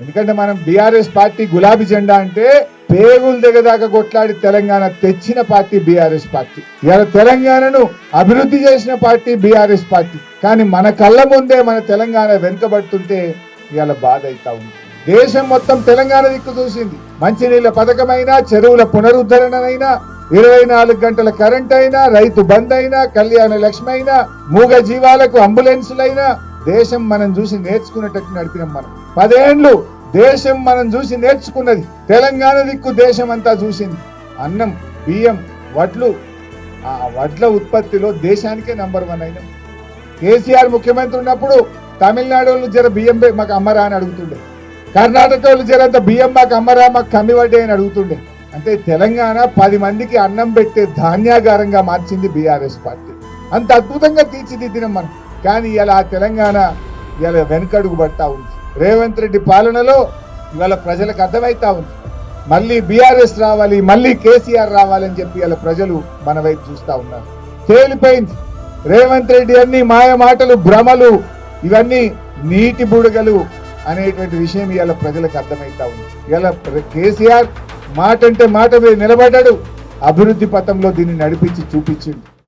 ఎందుకంటే మనం BRS party గులాబీ జెండా అంటే పేగులు దిగదాకా కొట్లాడి తెలంగాణ తెచ్చిన పార్టీ బీఆర్ఎస్ పార్టీ. ఇవాళ తెలంగాణను అభివృద్ధి చేసిన పార్టీ బీఆర్ఎస్ పార్టీ. కానీ మన కళ్ళ ముందే మన తెలంగాణ వెనుకబడుతుంటే ఇవాళ బాధ అవుతా ఉంది. దేశం మొత్తం తెలంగాణ దిక్కు చూసింది. మంచినీళ్ళ పథకమైనా చెరువుల పునరుద్ధరణనైనా ఇరవై నాలుగు గంటల కరెంట్ అయినా రైతు బంద్ అయినా కళ్యాణ లక్ష్మి అయినా మూగ జీవాలకు అంబులెన్సులైనా దేశం మనం చూసి నేర్చుకునేటట్టు నడిపినాం మనం. పదేండ్లు దేశం మనం చూసి నేర్చుకున్నది. తెలంగాణ దిక్కు దేశం అంతా చూసింది. అన్నం బియ్యం వడ్లు. ఆ వడ్ల ఉత్పత్తిలో దేశానికే నంబర్ వన్ అయినాం. కేసీఆర్ ముఖ్యమంత్రి ఉన్నప్పుడు తమిళనాడు వాళ్ళు జర బియ్యం మాకు అమ్మరా అని అడుగుతుండే. కర్ణాటక వాళ్ళు జరంత బియ్యం మాకు అమ్మరా మాకు కమ్మివడ్డే అని అడుగుతుండే. అంటే తెలంగాణ పది మందికి అన్నం పెట్టే ధాన్యాగారంగా మార్చింది బీఆర్ఎస్ పార్టీ. అంత అద్భుతంగా తీర్చిదిద్దినాం మనం. కానీ ఇలా తెలంగాణ ఇలా వెనుకడుగు పడతా ఉంది. రేవంత్ రెడ్డి పాలనలో ఇవాళ ప్రజలకు అర్థమవుతా ఉంది. మళ్ళీ బీఆర్ఎస్ రావాలి మళ్ళీ కేసీఆర్ రావాలని చెప్పి ఇలా ప్రజలు మన వైపు చూస్తా ఉన్నారు. తేలిపోయింది. రేవంత్ రెడ్డి అన్ని మాయ మాటలు భ్రమలు ఇవన్నీ నీటి బుడగలు అనేటువంటి విషయం ఇవాళ ప్రజలకు అర్థమవుతా ఉంది. ఇవాళ ప్ర- కేసీఆర్ మాట అంటే మాట మీద నిలబడ్డాడు. అభివృద్ధి పథంలో దీన్ని నడిపించి చూపించింది